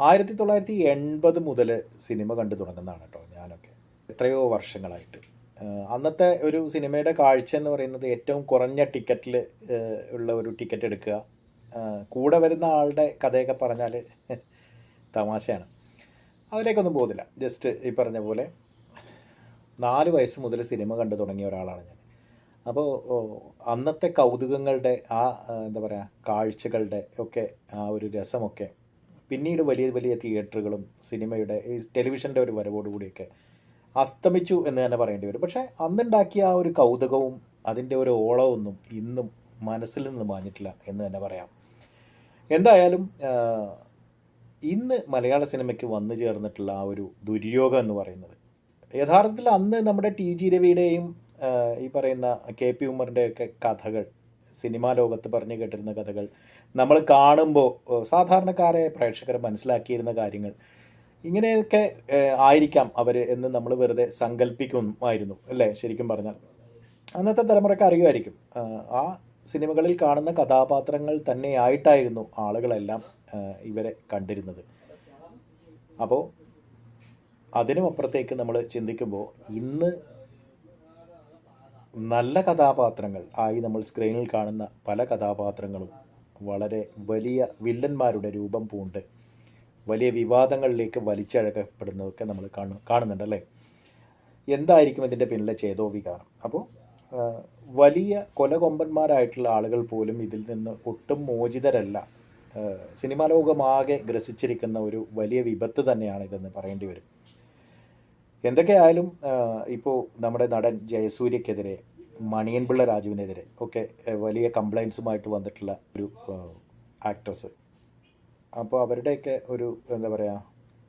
ആയിരത്തി തൊള്ളായിരത്തി എൺപത് മുതൽ സിനിമ കണ്ടു തുടങ്ങുന്നതാണ് കേട്ടോ ഞാനൊക്കെ. എത്രയോ വർഷങ്ങളായിട്ട്. അന്നത്തെ ഒരു സിനിമയുടെ കാഴ്ച എന്ന് പറയുന്നത് ഏറ്റവും കുറഞ്ഞ ടിക്കറ്റിൽ ഉള്ള ഒരു ടിക്കറ്റ് എടുക്കുക. കൂടെ വരുന്ന ആളുടെ കഥയൊക്കെ പറഞ്ഞാൽ തമാശയാണ്. അതിലേക്കൊന്നും പോകുന്നില്ല. ജസ്റ്റ് ഈ പറഞ്ഞ പോലെ നാല് വയസ്സ് മുതൽ സിനിമ കണ്ടു തുടങ്ങിയ ഒരാളാണ് ഞാൻ. അപ്പോൾ അന്നത്തെ കൗതുകങ്ങളുടെ ആ എന്താ പറയുക കാഴ്ചകളുടെ ഒക്കെ ആ ഒരു രസമൊക്കെ പിന്നീട് വലിയ വലിയ തിയേറ്ററുകളും സിനിമയുടെ ഈ ടെലിവിഷന്റെ ഒരു വരവോടുകൂടിയൊക്കെ അസ്തമിച്ചു എന്ന് തന്നെ പറയേണ്ടി വരും. പക്ഷേ അന്നുണ്ടാക്കിയ ആ ഒരു കൗതുകവും അതിന്റെ ഒരു ഓളമൊന്നും ഇന്നും മനസ്സിൽ നിന്ന് മാഞ്ഞിട്ടില്ല എന്ന് തന്നെ പറയാം. എന്തായാലും ഇന്ന് മലയാള സിനിമയ്ക്ക് വന്നു ചേർന്നിട്ടുള്ള ആ ഒരു ദുര്യോഗം എന്ന് പറയുന്നത്. യഥാർത്ഥത്തിൽ അന്ന് നമ്മുടെ ടി ജി രവിയുടെയും ഈ പറയുന്ന കെ പി ഉമ്മറിന്റെയൊക്കെ കഥകൾ സിനിമാ ലോകത്ത് പറഞ്ഞു കേട്ടിരുന്ന കഥകൾ. നമ്മൾ കാണുമ്പോൾ സാധാരണക്കാരെ പ്രേക്ഷകർ മനസ്സിലാക്കിയിരുന്ന കാര്യങ്ങൾ. ഇങ്ങനെയൊക്കെ ആയിരിക്കാം അവർ എന്ന് നമ്മൾ വെറുതെ സങ്കല്പിക്കുമായിരുന്നു അല്ലേ? ശരിക്കും പറഞ്ഞാൽ. അന്നത്തെ തലമുറയ്ക്ക് അറിയുമായിരിക്കും. ആ, സിനിമകളിൽ കാണുന്ന കഥാപാത്രങ്ങൾ തന്നെയായിട്ടായിരുന്നു ആളുകളെല്ലാം ഇവരെ കണ്ടിരുന്നത്. അപ്പോൾ അതിനുമപ്പുറത്തേക്ക് നമ്മൾ ചിന്തിക്കുമ്പോൾ ഇന്ന് നല്ല കഥാപാത്രങ്ങൾ. ആയി നമ്മൾ സ്ക്രീനിൽ കാണുന്ന പല കഥാപാത്രങ്ങളും വളരെ വലിയ വില്ലന്മാരുടെ രൂപം പൂണ്ട്. വലിയ വിവാദങ്ങളിലേക്ക് വലിച്ചഴക്കപ്പെടുന്നതൊക്കെ നമ്മൾ കാണു കാണുന്നുണ്ട് അല്ലേ? എന്തായിരിക്കും ഇതിന്റെ പിന്നിലെ ചേതോവികാരം? അപ്പോൾ വലിയ കൊലകൊമ്പന്മാരായിട്ടുള്ള ആളുകൾ പോലും ഇതിൽ നിന്ന് ഒട്ടും മോചിതരല്ല. സിനിമാ ലോകമാകെ ഗ്രസിച്ചിരിക്കുന്ന ഒരു വലിയ വിപത്ത് തന്നെയാണ് ഇതെന്ന് പറയേണ്ടി വരും. എന്തൊക്കെയായാലും ഇപ്പോൾ നമ്മുടെ നടൻ ജയസൂര്യക്കെതിരെ മണിയൻപിള്ള രാജുവിനെതിരെ ഒക്കെ വലിയ കംപ്ലൈൻസുമായിട്ട് വന്നിട്ടുള്ള ഒരു ആക്ട്രസ് അപ്പോൾ അവരുടെയൊക്കെ ഒരു എന്താ പറയുക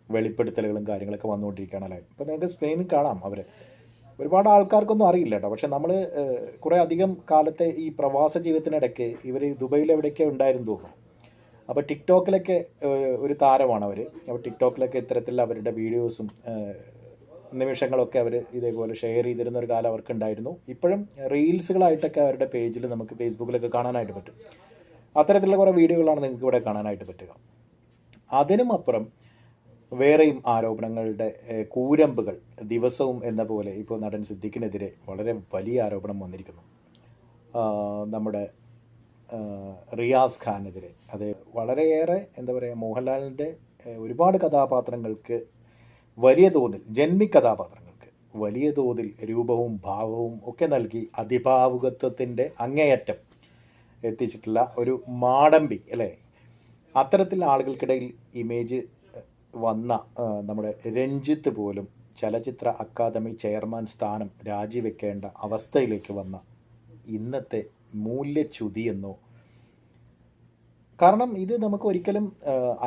വെളിപ്പെടുത്തലുകളും കാര്യങ്ങളൊക്കെ വന്നുകൊണ്ടിരിക്കുകയാണല്ലേ ഇപ്പോൾ നിങ്ങൾക്ക് സ്ക്രീനിൽ കാണാം അവർ ഒരുപാട് ആൾക്കാർക്കൊന്നും അറിയില്ല കേട്ടോ. പക്ഷെ നമ്മൾ കുറേ അധികം കാലത്തെ ഈ പ്രവാസ ജീവിതത്തിനിടയ്ക്ക് ഇവർ ദുബൈയിൽ എവിടെയൊക്കെ ഉണ്ടായിരുന്നു തോന്നുന്നു. അപ്പോൾ ടിക്ടോക്കിലൊക്കെ ഒരു താരമാണ് അവർ അപ്പോൾ ടിക്ടോക്കിലൊക്കെ ഇത്തരത്തിൽ അവരുടെ വീഡിയോസും നിമിഷങ്ങളൊക്കെ അവർ ഇതേപോലെ ഷെയർ ചെയ്തിരുന്ന ഒരു കാലം അവർക്ക് ഉണ്ടായിരുന്നു ഇപ്പോഴും റീൽസുകളായിട്ടൊക്കെ അവരുടെ പേജിൽ നമുക്ക് ഫേസ്ബുക്കിലൊക്കെ കാണാനായിട്ട് പറ്റും. അത്തരത്തിലുള്ള കുറേ വീഡിയോകളാണ് നിങ്ങൾക്ക് ഇവിടെ കാണാനായിട്ട് പറ്റുക. അതിനും അപ്പുറം വേറെയും ആരോപണങ്ങളുടെ കൂരമ്പുകൾ ദിവസവും എന്ന പോലെ ഇപ്പോൾ നടൻ സിദ്ദിഖിനെതിരെ വളരെ വലിയ ആരോപണം വന്നിരിക്കുന്നു. നമ്മുടെ റിയാസ് ഖാനെതിരെ. അത് വളരെയേറെ എന്താ പറയുക മോഹൻലാലിന്റെ ഒരുപാട് കഥാപാത്രങ്ങൾക്ക് വലിയ തോതിൽ ജന്മി കഥാപാത്രങ്ങൾക്ക് വലിയ തോതിൽ രൂപവും ഭാവവും ഒക്കെ നൽകി അതിഭാവുകത്വത്തിന്റെ അങ്ങേയറ്റം എത്തിച്ചിട്ടുള്ള ഒരു മാടമ്പി അല്ലേ? അത്തരത്തിൽ ആളുകൾക്കിടയിൽ ഇമേജ് വന്ന നമ്മുടെ രഞ്ജിത്ത് പോലും ചലച്ചിത്ര അക്കാദമി ചെയർമാൻ സ്ഥാനം രാജിവെക്കേണ്ട അവസ്ഥയിലേക്ക് വന്ന ഇന്നത്തെ മൂല്യച്യുതി എന്നോ കാരണം ഇത് നമുക്ക് ഒരിക്കലും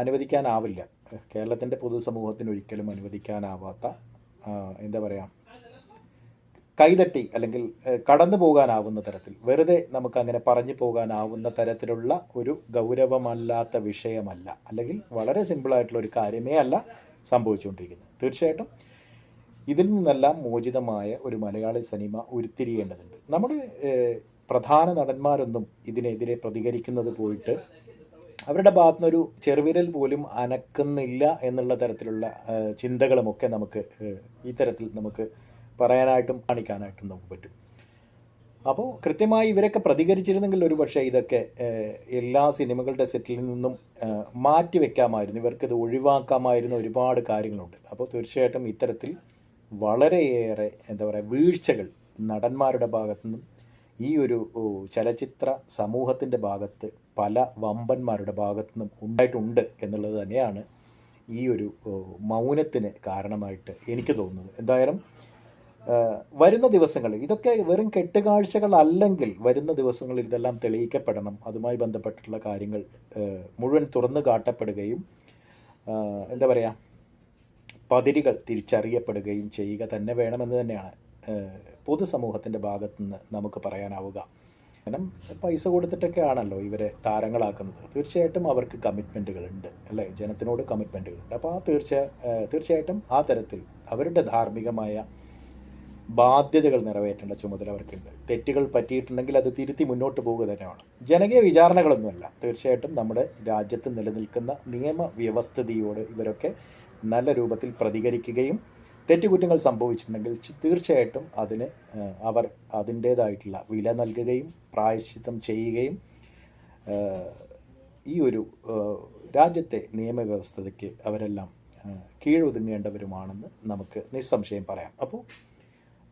അനുവദിക്കാനാവില്ല. കേരളത്തിന്റെ പൊതുസമൂഹത്തിന് ഒരിക്കലും അനുവദിക്കാനാവാത്ത എന്താ പറയുക കൈതട്ടി അല്ലെങ്കിൽ കടന്നു പോകാനാവുന്ന തരത്തിൽ വെറുതെ നമുക്ക് അങ്ങനെ പറഞ്ഞു പോകാനാവുന്ന തരത്തിലുള്ള ഒരു ഗൗരവമല്ലാത്ത വിഷയമല്ല. അല്ലെങ്കിൽ വളരെ സിമ്പിളായിട്ടുള്ള ഒരു കാര്യമേ അല്ല സംഭവിച്ചുകൊണ്ടിരിക്കുന്നത്. തീർച്ചയായിട്ടും ഇതിൽ നിന്നെല്ലാം മോചിതമായ ഒരു മലയാളി സിനിമ ഉരുത്തിരിയേണ്ടതുണ്ട്. നമ്മുടെ പ്രധാന നടന്മാരൊന്നും ഇതിനെതിരെ പ്രതികരിക്കുന്നത് പോയിട്ട് അവരുടെ ഭാഗത്തുനിന്നൊരു ചെറുവിരൽ പോലും അനക്കുന്നില്ല എന്നുള്ള തരത്തിലുള്ള ചിന്തകളുമൊക്കെ നമുക്ക് ഈ തരത്തിൽ നമുക്ക് പറയാനായിട്ടും കാണിക്കാനായിട്ടും നമുക്ക് പറ്റും. അപ്പോൾ കൃത്യമായി ഇവരൊക്കെ പ്രതികരിച്ചിരുന്നെങ്കിൽ ഒരു പക്ഷേ ഇതൊക്കെ എല്ലാ സിനിമകളുടെ സെറ്റിൽ നിന്നും മാറ്റി വെക്കാമായിരുന്നു. ഇവർക്കിത് ഒഴിവാക്കാമായിരുന്ന ഒരുപാട് കാര്യങ്ങളുണ്ട്. അപ്പോൾ തീർച്ചയായിട്ടും ഇത്തരത്തിൽ വളരെയേറെ എന്താ പറയുക വീഴ്ചകൾ നടന്മാരുടെ ഭാഗത്തു നിന്നും ഈ ഒരു ചലച്ചിത്ര സമൂഹത്തിന്റെ ഭാഗത്ത് പല വമ്പന്മാരുടെ ഭാഗത്തു നിന്നും ഉണ്ടായിട്ടുണ്ട് എന്നുള്ളത് തന്നെയാണ് ഈ ഒരു മൗനത്തിന് കാരണമായിട്ട് എനിക്ക് തോന്നുന്നത്. എന്തായാലും വരുന്ന ദിവസങ്ങളിൽ ഇതൊക്കെ വെറും കെട്ടുകാഴ്ചകളല്ലെങ്കിൽ വരുന്ന ദിവസങ്ങളിൽ ഇതെല്ലാം തെളിയിക്കപ്പെടണം. അതുമായി ബന്ധപ്പെട്ടിട്ടുള്ള കാര്യങ്ങൾ മുഴുവൻ തുറന്നു കാട്ടപ്പെടുകയും എന്താ പറയുക പതിരുകൾ തിരിച്ചറിയപ്പെടുകയും ചെയ്യുക തന്നെ വേണമെന്ന് തന്നെയാണ്. പൊതുസമൂഹത്തിന്റെ ഭാഗത്തു നിന്ന് നമുക്ക് പറയാനാവുക. കാരണം പൈസ കൊടുത്തിട്ടൊക്കെ ആണല്ലോ ഇവരെ താരങ്ങളാക്കുന്നത്. തീർച്ചയായിട്ടും അവർക്ക് കമ്മിറ്റ്മെന്റുകളുണ്ട് അല്ലേ? ജനത്തിനോട് കമ്മിറ്റ്മെന്റുകളുണ്ട് അപ്പോൾ ആ തീർച്ച തീർച്ചയായിട്ടും ആ തരത്തിൽ അവരുടെ ധാർമ്മികമായ ബാധ്യതകൾ നിറവേറ്റേണ്ട ചുമതല അവർക്കുണ്ട്. തെറ്റുകൾ പറ്റിയിട്ടുണ്ടെങ്കിൽ അത് തിരുത്തി മുന്നോട്ട് പോവുക തന്നെയാണ്. ജനകീയ വിചാരണകളൊന്നുമല്ല. തീർച്ചയായിട്ടും നമ്മുടെ രാജ്യത്ത് നിലനിൽക്കുന്ന നിയമവ്യവസ്ഥിതിയോട് ഇവരൊക്കെ നല്ല രൂപത്തിൽ പ്രതികരിക്കുകയും തെറ്റുകുറ്റങ്ങൾ സംഭവിച്ചിട്ടുണ്ടെങ്കിൽ തീർച്ചയായിട്ടും അതിന് അവർ അതിന്റേതായിട്ടുള്ള വില നൽകുകയും പ്രായശ്ചിത്തം ചെയ്യുകയും ഈ ഒരു രാജ്യത്തെ നിയമവ്യവസ്ഥതയ്ക്ക് അവരെല്ലാം കീഴൊതുങ്ങേണ്ടവരുമാണെന്ന് നമുക്ക് നിസ്സംശയം പറയാം. അപ്പോൾ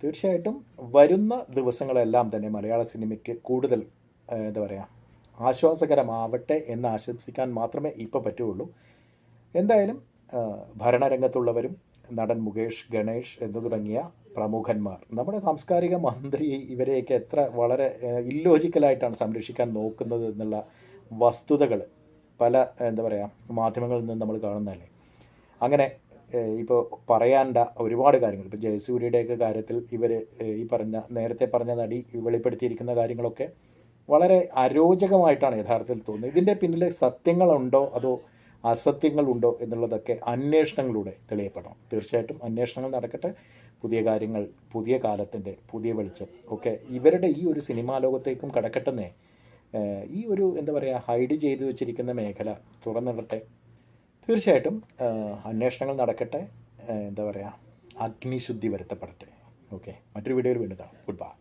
തീർച്ചയായിട്ടും വരുന്ന ദിവസങ്ങളെല്ലാം തന്നെ മലയാള സിനിമയ്ക്ക് കൂടുതൽ എന്താ പറയുക ആശ്വാസകരമാവട്ടെ എന്ന് ആശംസിക്കാൻ മാത്രമേ ഇപ്പോൾ പറ്റുള്ളൂ എന്തായാലും ഭരണരംഗത്തുള്ളവരും നടൻ മുകേഷ് ഗണേഷ് എന്ന് തുടങ്ങിയ പ്രമുഖന്മാർ. നമ്മുടെ സാംസ്കാരിക മന്ത്രി ഇവരെയൊക്കെ എത്ര വളരെ ഇല്ലോജിക്കലായിട്ടാണ് സംരക്ഷിക്കാൻ നോക്കുന്നത് എന്നുള്ള വസ്തുതകൾ പല എന്താ പറയുക മാധ്യമങ്ങളിൽ നിന്ന് നമ്മൾ കാണുന്നതല്ലേ. അങ്ങനെ ഇപ്പോൾ പറയാണ്ട ഒരുപാട് കാര്യങ്ങൾ. ഇപ്പോൾ ജയസൂര്യയുടെയൊക്കെ കാര്യത്തിൽ ഇവർ ഈ പറഞ്ഞ നേരത്തെ പറഞ്ഞ നടി വെളിപ്പെടുത്തിയിരിക്കുന്ന കാര്യങ്ങളൊക്കെ വളരെ അരോചകമായിട്ടാണ് യഥാർത്ഥത്തിൽ തോന്നുന്നത്. ഇതിന്റെ പിന്നിൽ സത്യങ്ങളുണ്ടോ അതോ അസത്യങ്ങളുണ്ടോ എന്നുള്ളതൊക്കെ അന്വേഷണങ്ങളിലൂടെ തെളിയപ്പെടണം. തീർച്ചയായിട്ടും അന്വേഷണങ്ങൾ നടക്കട്ടെ. പുതിയ കാര്യങ്ങൾ പുതിയ കാലത്തിന്റെ പുതിയ വെളിച്ചം ഒക്കെ ഇവരുടെ ഈ ഒരു സിനിമാ ലോകത്തേക്കും കടക്കട്ടെന്നേ ഈ ഒരു എന്താ പറയുക ഹൈഡ് ചെയ്തു വെച്ചിരിക്കുന്ന മേഖല തുറന്നിടട്ടെ. തീർച്ചയായിട്ടും അന്വേഷണങ്ങൾ നടക്കട്ടെ. എന്താ പറയുക അഗ്നിശുദ്ധി വരുത്തപ്പെടട്ടെ. ഓക്കെ. മറ്റൊരു വീഡിയോയിൽ വീണ്ടും കാണാം. Good bye.